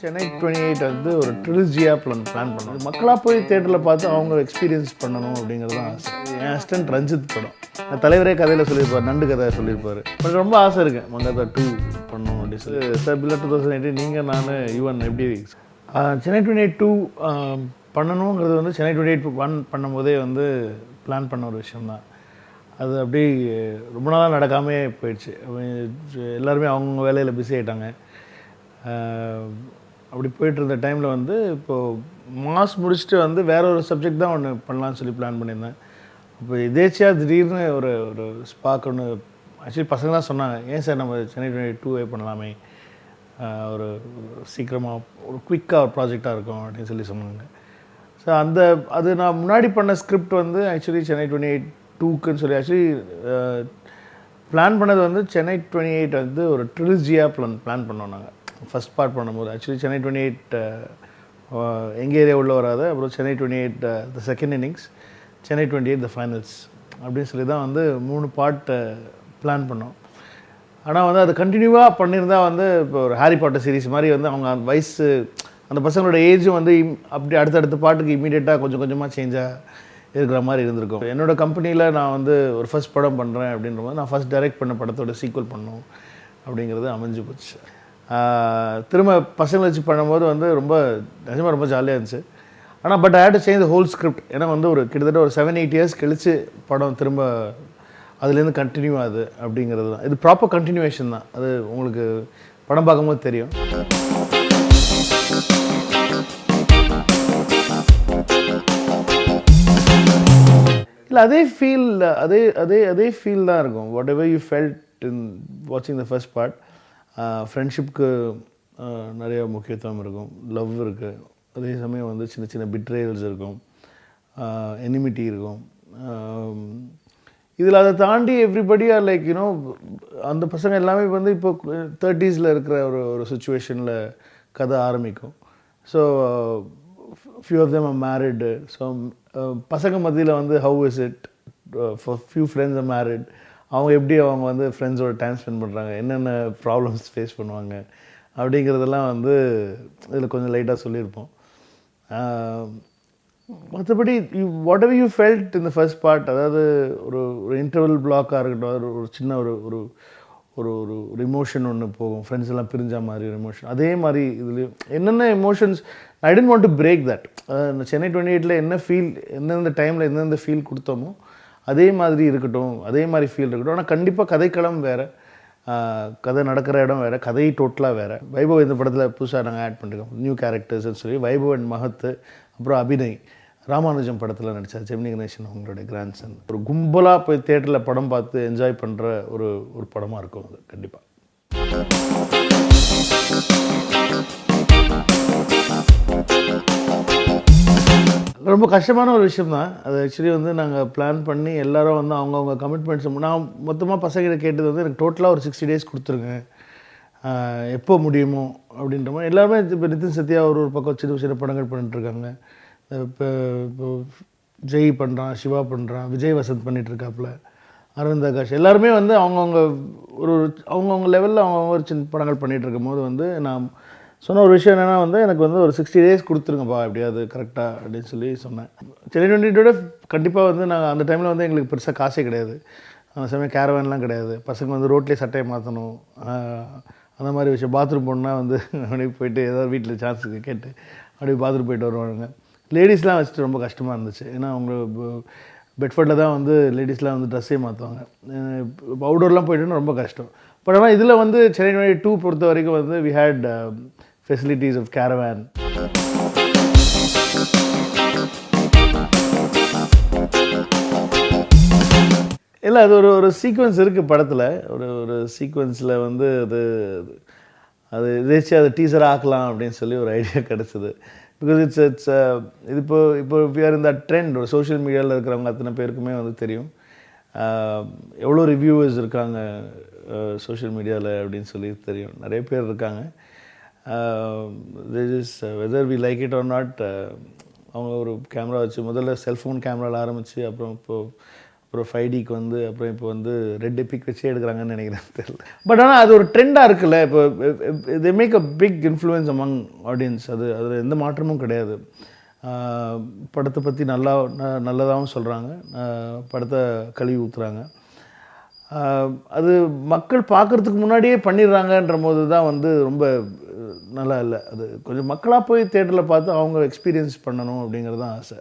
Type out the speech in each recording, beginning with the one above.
Chennai twenty eight வந்து ஒரு ட்ரிலிஜியாக plan plan பண்ணுவோம் மக்களாக போய் தேட்டரில் பார்த்து அவங்க எக்ஸ்பீரியன்ஸ் பண்ணணும் அப்படிங்கிறது தான் ஆசை. என் அசிஸ்டன்ட் ரஞ்சித் படம். தலைவரே கதையில் சொல்லியிருப்பார் நண்டு கதையை சொல்லியிருப்பார். பட் ரொம்ப ஆசை இருக்கு. மங்காத்தா டூ பண்ணணும் அப்படின்னு சொல்லி sir Billa two thousand eighty நீங்கள் நான் யுவன் எப்படி சென்னை டுவெண்ட்டி எயிட் டூ பண்ணணுங்கிறது வந்து சென்னை டுவெண்ட்டி எயிட் ஒன் பண்ணும்போதே வந்து பிளான் பண்ண ஒரு விஷயம்தான். அது அப்படி ரொம்ப நாளாக நடக்காமே போயிடுச்சு. எல்லாருமே அவங்க வேலையில் பிஸி ஆகிட்டாங்க அப்படி போயிட்டுருந்த டைமில் வந்து இப்போது மாஸ் முடிச்சுட்டு வந்து வேற ஒரு சப்ஜெக்ட் தான் ஒன்று பண்ணலாம்னு சொல்லி பிளான் பண்ணியிருந்தேன். இப்போ எதேச்சியாக திடீர்னு ஒரு ஒரு ஸ்பாக் ஒன்று ஆக்சுவலி பசங்க தான் சொன்னாங்க ஏன் சார் நம்ம சென்னை டுவெண்ட்டி டூவே பண்ணலாமே? ஒரு சீக்கிரமாக ஒரு குயிக்காக ஒரு ப்ராஜெக்டாக இருக்கும் அப்படின்னு சொல்லி சொன்னாங்க. ஸோ அந்த அது நான் முன்னாடி பண்ண ஸ்கிரிப்ட் வந்து ஆக்சுவலி சென்னை டுவெண்ட்டி எயிட் டூக்குன்னு சொல்லி ஆக்சுவலி பிளான் பண்ணது வந்து சென்னை டுவெண்ட்டி எயிட் வந்து ஒரு ட்ரிலிஜியாக பிளான் பிளான் பண்ணோம் நாங்கள் ஃபஸ்ட் பார்ட் பண்ணும்போது. ஆக்சுவலி சென்னை டுவெண்ட்டி எயிட் எங்கள் ஏரியா உள்ள வராது. அப்புறம் Chennai twenty eight the second innings Chennai twenty eight the finals அப்படின்னு சொல்லி தான் வந்து மூணு பார்ட் பிளான் uh, பண்ணோம். ஆனால் வந்து அது கண்டினியூவாக பண்ணியிருந்தா வந்து இப்போ ஒரு ஹாரி பாட்டர் சீரிஸ் மாதிரி வந்து அவங்க அந்த வயசு அந்த பசங்களோட ஏஜும் வந்து அப்படி அடுத்தடுத்த பாட்டுக்கு இமீடியட்டாக கொஞ்சம் கொஞ்சமாக சேஞ்சாக இருக்கிற மாதிரி இருந்திருக்கும். என்னோட கம்பெனியில் நான் வந்து ஒரு ஃபர்ஸ்ட் படம் பண்ணுறேன் அப்படின்ற போது நான் ஃபர்ஸ்ட் டைரக்ட் பண்ண படத்தோட சீக்வல் பண்ணணும் அப்படிங்கிறது அமைஞ்சு போச்சு. திரும்ப பசங்களை வச்சு பண்ணும்போது வந்து ரொம்ப நிஜமாக ரொம்ப ஜாலியாக இருந்துச்சு. ஆனால் but I hate change whole script ஏன்னா வந்து ஒரு கிட்டத்தட்ட ஒரு செவன் எயிட் இயர்ஸ் கழித்து படம் திரும்ப அதுலேருந்து கண்டினியூ ஆகுது அப்படிங்கிறது தான். இது ப்ராப்பர் கண்டினியூவேஷன் தான். அது உங்களுக்கு படம் பார்க்கும்போது தெரியும். இல்லை அதே ஃபீல் அதே அதே அதே ஃபீல் தான் இருக்கும். Whatever you felt in வாட்சிங் த ஃபர்ஸ்ட் பார்ட் ஃப்ரெண்ட்ஷிப்க்கு நிறைய முக்கியத்துவம் இருக்கும். லவ் இருக்குது அதே சமயம் வந்து சின்ன சின்ன பிட்ரேயல்ஸ் இருக்கும். எனிமிட்டி இருக்கும். இதில் அதை தாண்டி எவ்ரிபடி ஆர் லைக் யூனோ அந்த பசங்க எல்லாமே வந்து இப்போ தேர்ட்டீஸில் இருக்கிற ஒரு ஒரு சுச்சுவேஷனில் கதை ஆரம்பிக்கும். So few of them are married so பசங்க மத்தியில் வந்து how is it for few friends are married அவங்க எப்படி அவங்க வந்து ஃப்ரெண்ட்ஸோட டைம் ஸ்பெண்ட் பண்ணுறாங்க என்னென்ன ப்ராப்ளம்ஸ் ஃபேஸ் பண்ணுவாங்க அப்படிங்கிறதெல்லாம் வந்து இதில் கொஞ்சம் லைட்டாக சொல்லியிருப்போம். மற்றபடி வாட் எவர் யூ ஃபெல்ட் இந்த ஃபர்ஸ்ட் பார்ட் அதாவது ஒரு ஒரு இன்டர்வல் பிளாக்காக இருக்கட்டும் ஒரு ஒரு சின்ன ஒரு ஒரு ஒரு ஒரு ஒரு இமோஷன் ஒன்று போகும். ஃப்ரெண்ட்ஸ் எல்லாம் பிரிஞ்ச மாதிரி ஒரு இமோஷன் அதே மாதிரி இதுலேயும் என்னென்ன emotions I tend want to break that Chennai twenty எயிட்டில் என்ன ஃபீல் எந்தெந்த டைமில் எந்தெந்த ஃபீல் கொடுத்தோமோ அதே மாதிரி இருக்கட்டும் அதே மாதிரி ஃபீல் இருக்கட்டும். ஆனால் கண்டிப்பாக கதைக்களம் வேறு கதை நடக்கிற இடம் வேறு கதை டோட்டலாக வேறு. வைபவ் இந்த படத்தில் புதுசாக நாங்கள் ஆட் பண்ணிருக்கோம். நியூ கேரக்டர்ஸ்னு சொல்லி வைபவ் அண்ட் மகத்து அப்புறம் அபிநய். ராமானுஜம் படத்தில் நடித்தார் ஜெமினி கணேசன் அவங்களுடைய கிராண்ட்சன் ஒரு கும்பலாக போய் தேட்டரில் படம் பார்த்து என்ஜாய் பண்ணுற ஒரு ஒரு படமாக இருக்கும் அது கண்டிப்பாக ரொம்ப கஷ்டமான ஒரு விஷயம் தான் அது ஆக்சுவலி வந்து நாங்கள் பிளான் பண்ணி எல்லாரும் வந்து அவங்கவுங்க கமிட்மெண்ட்ஸ் நான் மொத்தமாக பசங்கிட்ட கேட்டது வந்து எனக்கு டோட்டலாக ஒரு சிக்ஸ்டி டேஸ் கொடுத்துருங்க. எப்போ முடியுமோ அப்படின்ற மாதிரி. எல்லாருமே இப்போ நிதின் சத்யா ஒரு ஒரு பக்கம் சின்ன சிறு படங்கள் பண்ணிட்டுருக்காங்க. இப்போ இப்போ ஜெய் பண்ணுறான் சிவா பண்ணுறான் விஜய் வசந்த் பண்ணிகிட்ருக்காப்புல அரவிந்த் ஆகாஷ். எல்லாருமே வந்து அவங்கவுங்க ஒரு ஒரு அவங்கவுங்க லெவலில் அவங்கவுங்க ஒரு சின்ன படங்கள் பண்ணிட்டு இருக்கும்போது வந்து நான் சொன்ன ஒரு விஷயம் என்னென்னா வந்து எனக்கு வந்து ஒரு சிக்ஸ்டி டேஸ் கொடுத்துருங்கப்பா எப்படியாவது கரெக்டாக அப்படின்னு சொல்லி சொன்னேன். சென்னை டுவெண்ட்டியோட கண்டிப்பாக வந்து நாங்கள் அந்த டைமில் வந்து எங்களுக்கு பெருசாக காசே கிடையாது. அந்த சமயம் கேரவேன்லாம் கிடையாது. பசங்க வந்து ரோட்லேயே சட்டையை மாற்றணும் அந்த மாதிரி விஷயம். பாத்ரூம் போனால் வந்து அப்படியே போயிட்டு ஏதாவது வீட்டில் சான்ஸுக்கு கேட்டு அப்படியே பாத்ரூம் போயிட்டு வருவாங்க லேடிஸ்லாம் வச்சுட்டு ரொம்ப கஷ்டமாக இருந்துச்சு. ஏன்னா அவங்க பெட்ஃபர்டில் தான் வந்து லேடிஸ்லாம் வந்து ட்ரெஸ்ஸே மாற்றுவாங்க அவுடோர்லாம் போயிட்டுன்னா ரொம்ப கஷ்டம். பட் ஆனால் இதில் வந்து சென்னை டூ பொறுத்த வரைக்கும் வந்து we had facilities of caravan இல்லை அது ஒரு ஒரு சீக்வன்ஸ் இருக்குது படத்தில். ஒரு ஒரு சீக்வன்ஸில் வந்து அது அது எதாச்சும் அதை டீசர் ஆக்கலாம் அப்படின்னு சொல்லி ஒரு ஐடியா கிடச்சிது. பிகாஸ் இட்ஸ் இட்ஸ் இது இப்போ இப்போ விஆர் இந்த ட்ரெண்ட் ஒரு சோஷியல் மீடியாவில் இருக்கிறவங்க அத்தனை பேருக்குமே வந்து தெரியும். எவ்வளோ ரிவ்யூவர்ஸ் இருக்காங்க uh, சோஷியல் மீடியாவில் அப்படின்னு சொல்லி தெரியும். நிறைய பேர் இருக்காங்க. Is whether we like it or not அவங்க ஒரு கேமரா வச்சு முதல்ல செல்ஃபோன் கேமராவில் ஆரம்பித்து அப்புறம் இப்போது அப்புறம் ஃபைவ் டிக்கு வந்து அப்புறம் இப்போ வந்து ரெட் எபிக் வச்சே எடுக்கிறாங்கன்னு நினைக்கிறேன். தெரியல. பட் ஆனால் அது ஒரு ட்ரெண்டாக இருக்குல்ல இப்போ இது make a big influence among audience அது அதில் எந்த மாற்றமும் கிடையாது. படத்தை பற்றி நல்லா நல்லதாகவும் சொல்கிறாங்க படத்தை கழுவி ஊற்றுறாங்க அது மக்கள் பார்க்கறதுக்கு முன்னாடியே பண்ணிடுறாங்கன்ற போது தான் வந்து ரொம்ப நல்லா இல்லை. அது கொஞ்சம் மக்களாக போய் தேட்டரில் பார்த்து அவங்க எக்ஸ்பீரியன்ஸ் பண்ணணும் அப்படிங்கிறது தான் ஆசை.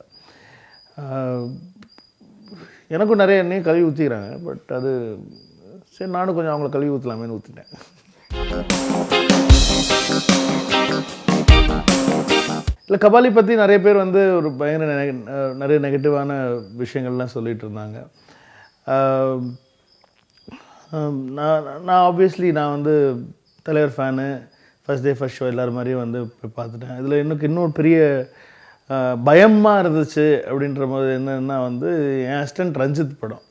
எனக்கும் நிறைய எண்ணெயும் கழுவி ஊற்றிக்கிறாங்க பட் அது சரி நானும் கொஞ்சம் அவங்கள கழுவி ஊற்றலாமேன்னு ஊற்றிட்டேன் இல்லை கபாலி பற்றி நிறைய பேர் வந்து ஒரு பயங்கர நிறைய நெகட்டிவான விஷயங்கள்லாம் சொல்லிகிட்டு இருந்தாங்க. Um, நான் நான் ஆப்வியஸ்லி நான் வந்து தலைவர் fan first day first show எல்லோரும் மாதிரியும் வந்து போய் பார்த்துட்டேன். இதில் எனக்கு இன்னொரு பெரிய பயமாக இருந்துச்சு அப்படின்ற போது என்னென்னா வந்து என் அசிஸ்டன்ட் ரஞ்சித் படம்.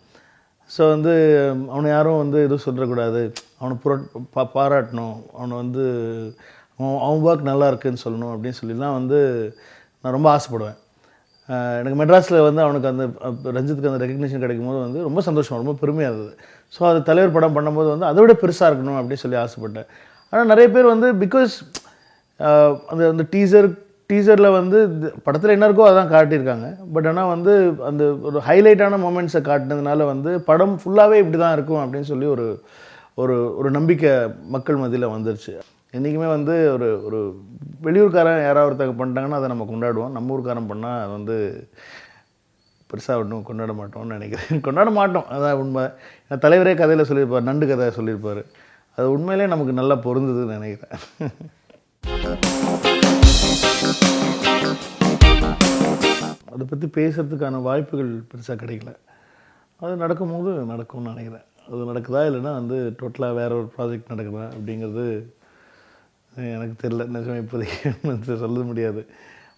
ஸோ வந்து um, அவனை யாரும் வந்து எதுவும் சொல்லிடக்கூடாது அவனை புர பா பாராட்டணும். அவனை வந்து அவன் அவன் ஒர்க் நல்லா இருக்குன்னு சொல்லணும் அப்படின்னு சொல்லிலாம் வந்து நான் ரொம்ப ஆசைப்படுவேன். எனக்கு மெட்ராஸில் வந்து அவனுக்கு அந்த ரஞ்சித்துக்கு அந்த ரெகக்னிஷன் கிடைக்கும் போது வந்து ரொம்ப சந்தோஷம் ரொம்ப பெருமையாக இருந்தது. ஸோ அது தலைவர் படம் பண்ணும்போது வந்து அதை விட பெருசாக இருக்கணும் அப்படின்னு சொல்லி ஆசைப்பட்டேன். ஆனால் நிறைய பேர் வந்து பிகாஸ் அந்த அந்த டீசர் டீசரில் வந்து படத்தில் என்ன இருக்கோ அதான் காட்டியிருக்காங்க. பட் ஆனால் வந்து அந்த ஒரு ஹைலைட்டான மூமெண்ட்ஸை காட்டினதுனால வந்து படம் ஃபுல்லாகவே இப்படி தான் இருக்கும் அப்படின்னு சொல்லி ஒரு ஒரு ஒரு நம்பிக்கை மக்கள் மத்தியில் வந்துருச்சு. என்றைக்குமே வந்து ஒரு ஒரு வெளியூர்காரன் யாராவது ஒருத்தங்க பண்ணிட்டாங்கன்னா அதை நம்ம கொண்டாடுவோம். நம்ம ஊர்க்காரன் பண்ணால் அது வந்து பெருசாக ஒன்றும் கொண்டாட மாட்டோம்னு நினைக்கிறேன். கொண்டாட மாட்டோம். அதான் உண்மை. ஏன்னா தலைவரே கதையில் சொல்லியிருப்பார் நண்டு கதை சொல்லியிருப்பார். அது உண்மையிலே நமக்கு நல்லா பொருந்ததுன்னு நினைக்கிறேன். அதை பற்றி பேசுகிறதுக்கான வாய்ப்புகள் பெருசாக கிடைக்கல. அது நடக்கும்போது நடக்கும்னு நினைக்கிறேன். அது நடக்குதா இல்லைன்னா வந்து டோட்டலாக வேற ஒரு ப்ராஜெக்ட் நடக்குதா அப்படிங்கிறது எனக்கு தெரில நிஜம் இப்போதைக்கு சொல்ல முடியாது.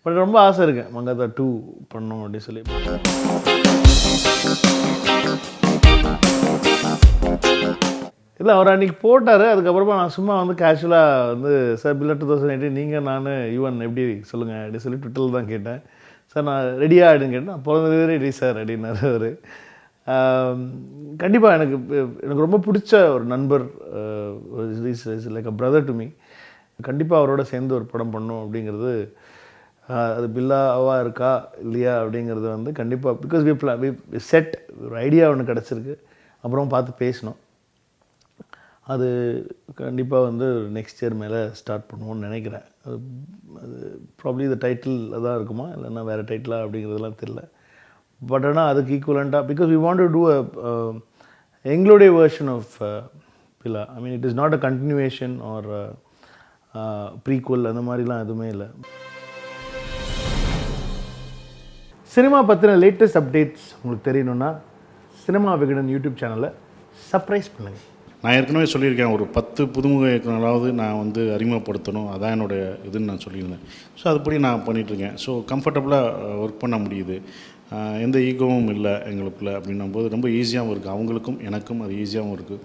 பட் ரொம்ப ஆசை இருக்கேன் மங்காத்தா டூ பண்ணணும் அப்படின்னு சொல்லி. இல்லை அவர் அன்றைக்கி போட்டார். அதுக்கப்புறமா நான் சும்மா வந்து கேஷுவலாக வந்து sir Billa two thousand eighteen நீங்கள் நான் யுவன் எப்படி சொல்லுங்கள் அப்படின்னு சொல்லி ட்விட்டரில் தான் கேட்டேன். சார் நான் ரெடியா அப்படின்னு கேட்டேன். நான் பிறந்ததே ரெடி சார் அப்படின்னாரு அவர். கண்டிப்பாக எனக்கு எனக்கு ரொம்ப பிடிச்ச ஒரு நண்பர் is like a brother to me கண்டிப்பாக அவரோட சேர்ந்து ஒரு படம் பண்ணும் அப்படிங்கிறது அது பில்லாவாக இருக்கா இல்லையா அப்படிங்கிறது வந்து கண்டிப்பாக because we plan we set ஒரு ஐடியா ஒன்று கிடச்சிருக்கு. அப்புறம் பார்த்து பேசணும். அது கண்டிப்பாக வந்து நெக்ஸ்ட் இயர் மேலே ஸ்டார்ட் பண்ணுவோம்னு நினைக்கிறேன். அது அது ப்ராப்ளி இந்த டைட்டில் தான் இருக்குமா? இல்லைன்னா வேறு டைட்டிலா அப்படிங்கிறதுலாம் தெரில பட் ஆனால் அதுக்கு ஈக்குவலண்ட்டாக because we want to do a எங்களுடைய version of uh, Billa. I mean it is not a continuation or prequel அந்த மாதிரிலாம் எதுவுமே இல்லை. சினிமா பற்றின லேட்டஸ்ட் அப்டேட்ஸ் உங்களுக்கு தெரியணும்னா சினிமா விகடன் யூடியூப் சேனலை சர்ப்ரைஸ் பண்ணுங்கள் நான் ஏற்கனவே சொல்லியிருக்கேன் ஒரு பத்து புதுமுக இயக்குநராவது நான் வந்து அறிமுகப்படுத்தணும். அதான் என்னுடைய இதுன்னு நான் சொல்லியிருந்தேன். ஸோ அதுபடி நான் பண்ணிகிட்ருக்கேன் ஸோ கம்ஃபர்டபுளாக ஒர்க் பண்ண முடியுது. எந்த ஈகோவும் இல்லை எங்களுக்குள்ள அப்படின்னும் போது ரொம்ப ஈஸியாகவும் இருக்குது அவங்களுக்கும் எனக்கும் அது ஈஸியாகவும் இருக்குது